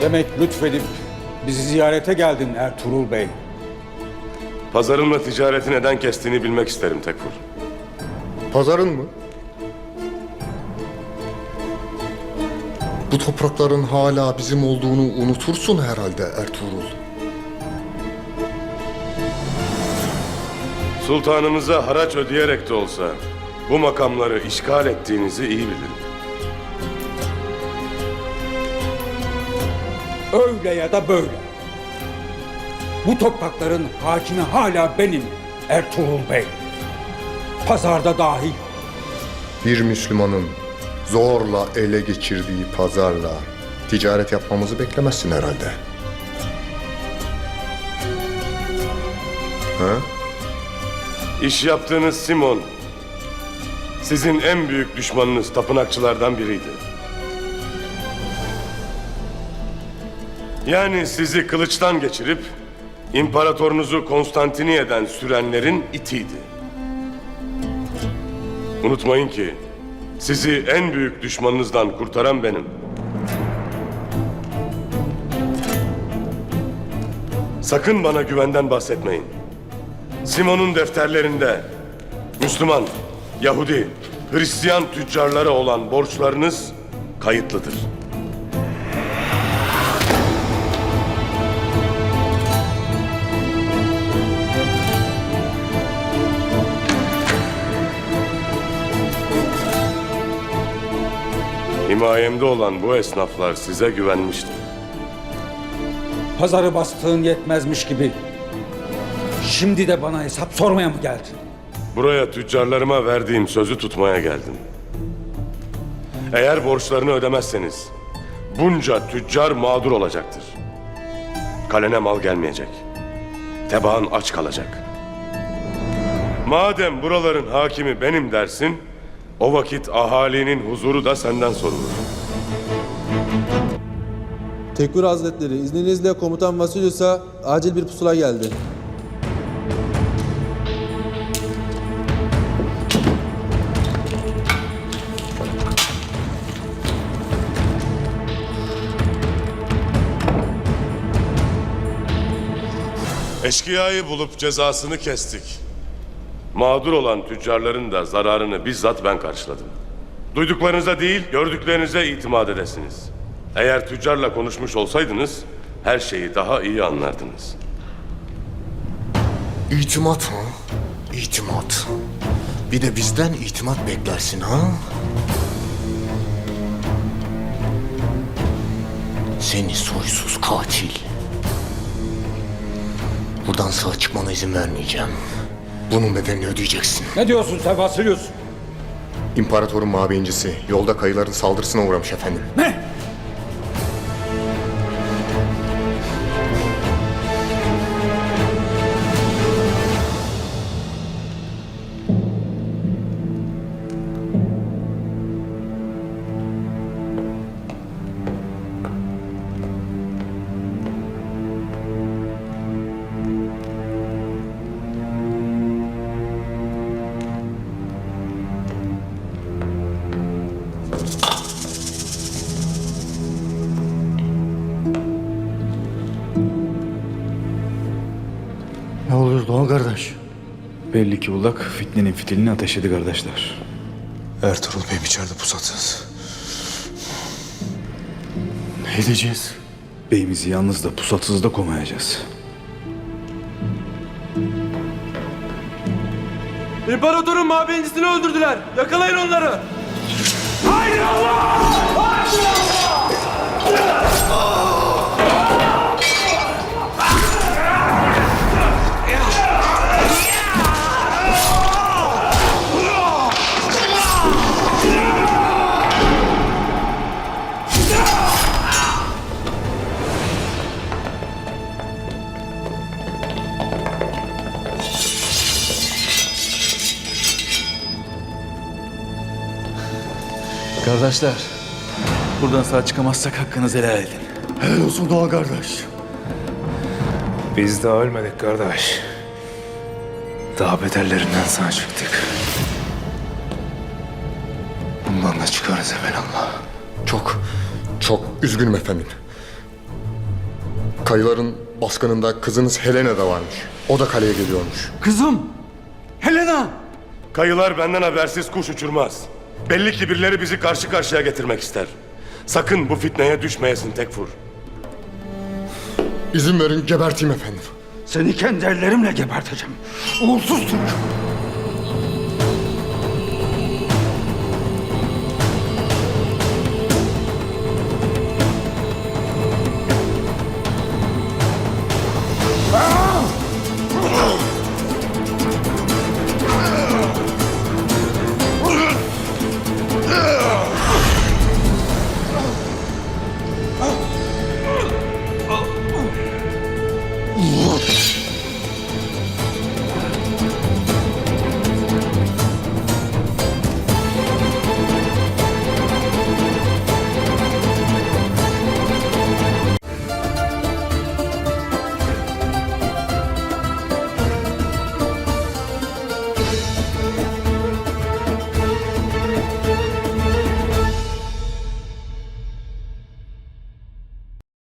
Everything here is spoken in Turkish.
Demek lütfedip bizi ziyarete geldin Ertuğrul Bey. Pazarımla ticareti neden kestiğini bilmek isterim Tekfur. Pazarın mı? Bu toprakların hala bizim olduğunu unutursun herhalde Ertuğrul. Sultanımıza haraç ödeyerek de olsa bu makamları işgal ettiğinizi iyi bilirim. Öyle ya da böyle. Bu toprakların hakimi hala benim Ertuğrul Bey. Pazarda dahil. Bir Müslümanın zorla ele geçirdiği pazarla ticaret yapmamızı beklemezsin herhalde. Ha? İş yaptığınız Simon, sizin en büyük düşmanınız tapınakçılardan biriydi. Yani sizi kılıçtan geçirip imparatorunuzu Konstantiniye'den sürenlerin itiydi. Unutmayın ki sizi en büyük düşmanınızdan kurtaran benim. Sakın bana güvenden bahsetmeyin. Simon'un defterlerinde Müslüman, Yahudi, Hristiyan tüccarlara olan borçlarınız kayıtlıdır. Himayemde olan bu esnaflar size güvenmiştir. Pazarı bastığın yetmezmiş gibi. Şimdi de bana hesap sormaya mı geldin? Buraya tüccarlarıma verdiğim sözü tutmaya geldim. Eğer borçlarını ödemezseniz bunca tüccar mağdur olacaktır. Kalene mal gelmeyecek. Tebaan aç kalacak. Madem buraların hakimi benim dersin, o vakit ahalinin huzuru da senden sorulur. Tekfur Hazretleri izninizle komutan Vasilyos'a acil bir pusula geldi. Eşkıyayı bulup cezasını kestik. Mağdur olan tüccarların da zararını bizzat ben karşıladım. Duyduklarınıza değil, gördüklerinize itimat edesiniz. Eğer tüccarla konuşmuş olsaydınız, her şeyi daha iyi anlardınız. İtimat ha? İtimat. Bir de bizden itimat beklersin ha? Seni soysuz katil. Buradan sağ çıkmana izin vermeyeceğim. Bunun bedelini ödeyeceksin. Ne diyorsun sen Vasilyus? İmparatorun mabeyincisi yolda kayıların saldırısına uğramış efendim. Ne? Ne oluyor Doğan kardeş? Belli ki ulak fitnenin fitilini ateşledi kardeşler. Ertuğrul Bey içeride pusatsız. Ne edeceğiz? Beyimizi yalnız da pusatsız da komayacağız. İmparatorun mabeyincisini öldürdüler. Yakalayın onları. Kardeşler, buradan sağ çıkamazsak hakkınızı helal edin. Helal olsun Doğan kardeş. Biz daha ölmedik kardeş. Daha beterlerinden sağ çıktık. Bundan da çıkarız evelallah. Çok, çok üzgünüm efendim. Kayıların baskınında kızınız Helena da varmış. O da kaleye geliyormuş. Kızım! Helena! Kayılar benden habersiz kuş uçurmaz. Belli ki birileri bizi karşı karşıya getirmek ister. Sakın bu fitneye düşmeyesin Tekfur. İzin verin geberteyim efendim. Seni kendi ellerimle geberteceğim. Uğursuz Türk!